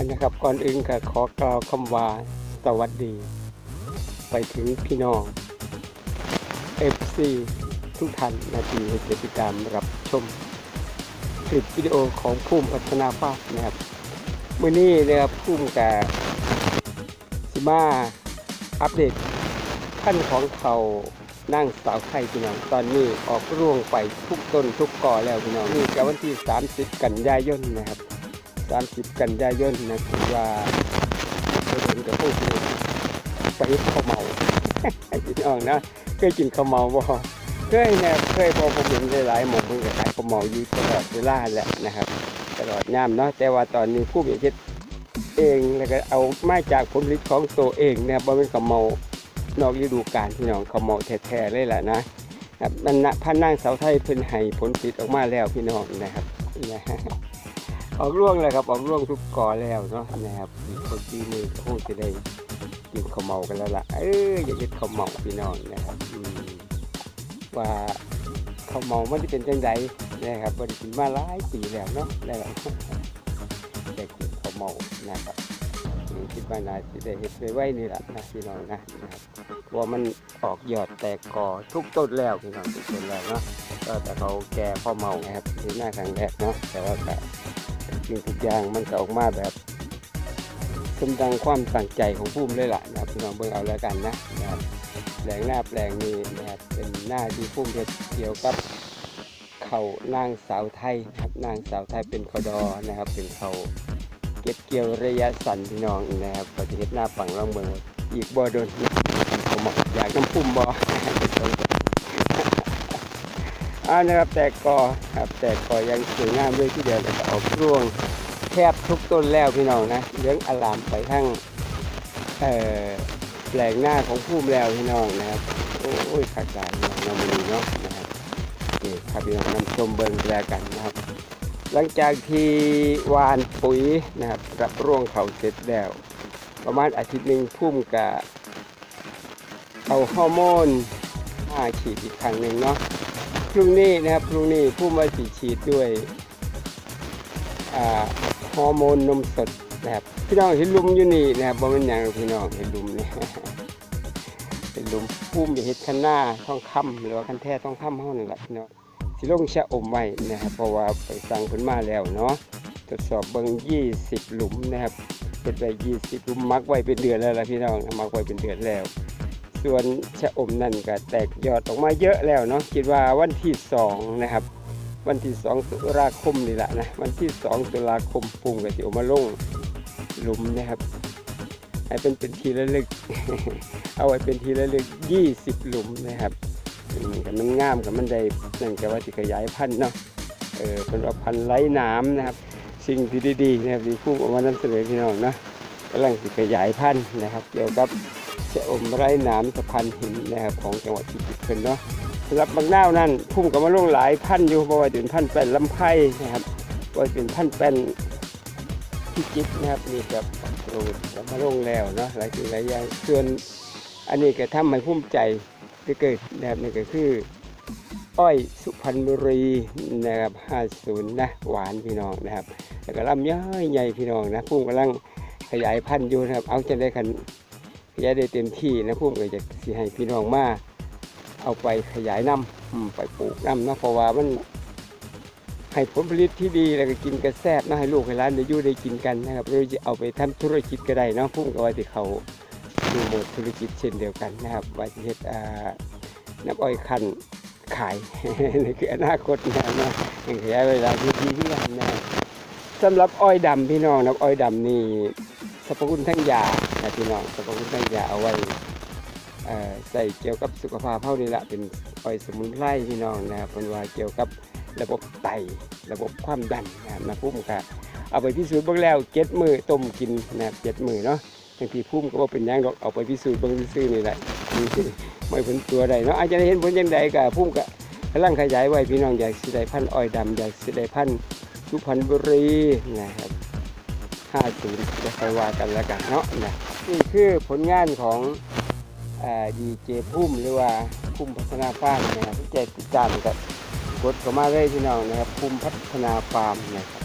อันนะครับก่อนอื่นก็ขอกล่าวคำว่าสวัสดี ไปถึงพี่น้อง FC ทุกท่านนาทีให้ติดตามรับชมคลิปวิดีโอของภูมิพัฒนาภาพนะครับมื่อนี้นะครับภูมิกับสิมาอัปเดตขั้นของเขานั่งสาวไทยพี่น้องตอนนี้ออกร่วงไปทุกต้นทุกกอแล้วพี่น้องนี่กับวันที่ 30 กันยายนนะครับ 30 กันยายนนะคือว่าเราเห็นกับพวกที่ไปข้าวเมาพี่น้องนะเคยกินข้าวเมาบ่เคยนะเคยพอผมเห็นหลายๆหมองเพิ่นก็ขายข้าวเมาอยู่ตลอดเวลาแหละนะครับ ตลอดยามเนาะแต่ว่าตอนนี้ผู้มีเฮ็ดเองแล้วก็เอามาจากผลผลิตของตัวเองนะครับบ่เป็นข้าวเมานอกฤดูกาลพี่น้องข้าวเมาแท้ๆเลยล่ะนะครับมันนะพันนางเสาไทยเพิ่นให้ผลผลิตออกมาแล้วพี่น้องนะครับนะ ออกร่วงแล้วครับออกร่วงทุกกอแล้วเนาะนะครับคนที่มือคงจะได้กินข้าวเมากันแล้วล่ะเอออย่ากินข้าวเมาพี่น้องนะครับว่าข้าวเมามันจะเป็นจังไดนะครับบริกินมาหลายปีแล้วเนาะได้แล้วได้กินข้าวเมานะครับคิดว่าน่าจะได้เฮ็ดไว้ไว้นี่แหละนะพี่น้องนะนะครับว่ามันออกยอดแตกกอทุกต้นแล้วพี่น้องทุกต้นแล้วเนาะก็แต่เขาแก่ข้าวเมานะครับที่หน้าครั้งแรกเนาะแต่ว่า ก็สิ่งทุกอย่างมันก็ออกมาแบบสมดังความตั้งใจของผู้มเลยล่ะนะครับพี่น้องเบิ่งเอาแล้วกันนะนะครับแปลงหน้าแปลงนี้นะครับเป็นหน้าที่ผู้มเฮ็ดเกี่ยวกับเขานางสาวไทยนะครับนางสาวไทยเป็นขดอนะครับ เป็นเขาเก็บเกี่ยวระยะสั้นพี่น้องนะครับก็จะเฮ็ดหน้าปังร่องเมืองอีกบ่โดนเขาบอกยากน้ำพุ่มบ่อ่านะครับแตกกอครับแตกกอยังสวยงามด้วยที่เดียวแล้วก็ออกร่วงแทบทุกต้นแล้วพี่น้องนะเลี้ยงอลามไปทั้งแปลงหน้าของพุ่มแล้วพี่น้องนะครับโอ้ยขัดใจน้องเรามาดูเนาะนะครับนี่ครับพี่น้องนำชมเบิ้งแล้วกันนะครับ หลังจากที่วานปุ๋ยนะครับรับร่วงเขาเสร็จแล้ว ประมาณอาทิตย์หนึ่งพุ่มกับเอาฮอร์โมนมาฉีดอีกครั้งหนึ่งเนาะ พรุ่งนี้นะครับพรุ่งนี้ผู้มาฉีดฉีดด้วยฮอร์โมนนมสดนะครับพี่น้องเห็นลุมอยู่นี่นะครับบ่เป็นอย่างพี่น้องเห็นลุมนี่เป็นลุมพุ่มอย่าเฮ็ดคันหน้าท้องคำหรือว่าคันแท้ท้องคำเฮานั่นแหละพี่น้องสิลงชะอมไว้นะครับเพราะว่าไปสั่งเพิ่นมาแล้วเนาะทดสอบเบิ่ง20หลุมนะครับเฮ็ดไว้20หลุมมักไว้เป็นเดือนแล้วล่ะพี่น้องมักไว้เป็นเดือนแล้ว ส่วนชะอมนั่นก็แตกยอดออกมาเยอะแล้วเนาะคิดว่าวันที่สองนะครับ วันที่สองตุลาคมนี่แหละนะวันที่สองตุลาคมปุ่มก็จะออกมาลงหลุมนะครับให้เป็นเป็นทีละลึก เอาไว้เป็นทีละลึก 20 หลุมนะครับมกับมันงามกับมันได้นั่นก็ว่าจะขยายพันธุ์เนาะเออเป็นว่าพันธุ์ไร้น้ำนะครับ สิ่งที่ดีๆนะครับที่พุ่ออกมานำเสนอพี่น้องนะกำลังจะขยายพันธุ์นะครับ เกี่ยวกับ ชะอมไร้หน้ำสะพานหินนะครับของจังหวัดพิจิตรเพิ่นเนาะสำหรับบางหน้าวนั่นพุ่มกับมาลงหลายพันอยู่เพราะว่าเป็นพันแป้นลำไผ่นะครับว่าเป็นพันแป้นพิจิตรนะครับนี่กับปลูกกับมาลงแล้วเนาะหลายสิ่งหลายอย่างส่วนอันนี้ก็ทำให้ภูมิใจที่เกิดนะครับนี่ก็คือ อ้อยสุพรรณบุรีนะครับ50นะหวานพี่น้องนะครับแล้วก็ลำย่อยใหญ่พี่น้องนะพุ่มกำลังขยายพันธุ์อยู่นะครับเอาจะได้คัน ยายได้เต็มที่นะพุ่มก็จะสิให้พี่น้องมาเอาไปขยายน้ำไปปลูกน้ำนะเพราะว่ามันให้ผลผลิตที่ดีแล้วก็กินกระแซบนะให้ลูกให้ร้านได้ยู่ได้กินกันนะครับเราจะเอาไปทำธุรกิจก็ได้นะพุ่มก็ว่าที่เขาดูหมดธุรกิจเช่นเดียวกันนะครับว่าจะเฮ็ดอ่าน้ำอ้อยคั้นขายนี่คืออนาคตนะนาะยังขยายเวลาที่ดีที่กันนะสำหรับอ้อยดำพี่น้องนะอ้อยดำนี่สรรพคุณทั้งยา นะพี่น้องสรรพคุณทั้งยาเอาไว้ใส่เกี่ยวกับสุขภาพเท่านี้แหละเป็นอ้อยสมุนไพรพี่น้องนะครับเป็นว่าเกี่ยวกับระบบไตระบบความดันนะครับมาพุ่มค่ะเอาไปพิสูจน์เบื้องแล้วเจ็ดมือต้มกินนะเจ็ดมือเนาะบางทีพุ่มก็ว่าเป็นหยังดอกเอาไปพิสูจน์เบื้องซื่อนี่แหละนี่ไม่ผลตัวใดเนาะอาจจะได้เห็นผลยังใดกับพุ่มก็กำลังขยายไว้พี่น้องอยากสิได้พันธุ์อ้อยดำอยากสิได้พันธุ์สุพรรณบุรีนะครับ50จะไปว่ากันแล้วกันเนาะนะ นี่คือผลงานของดีเจพุ่มหรือว่าพุ่มพัฒนาฟาร์มนะครับที่ใจติดตามกับกดเข้ามาเลยพี่น้องนะครับ พุ่มพัฒนาฟาร์มนะครับ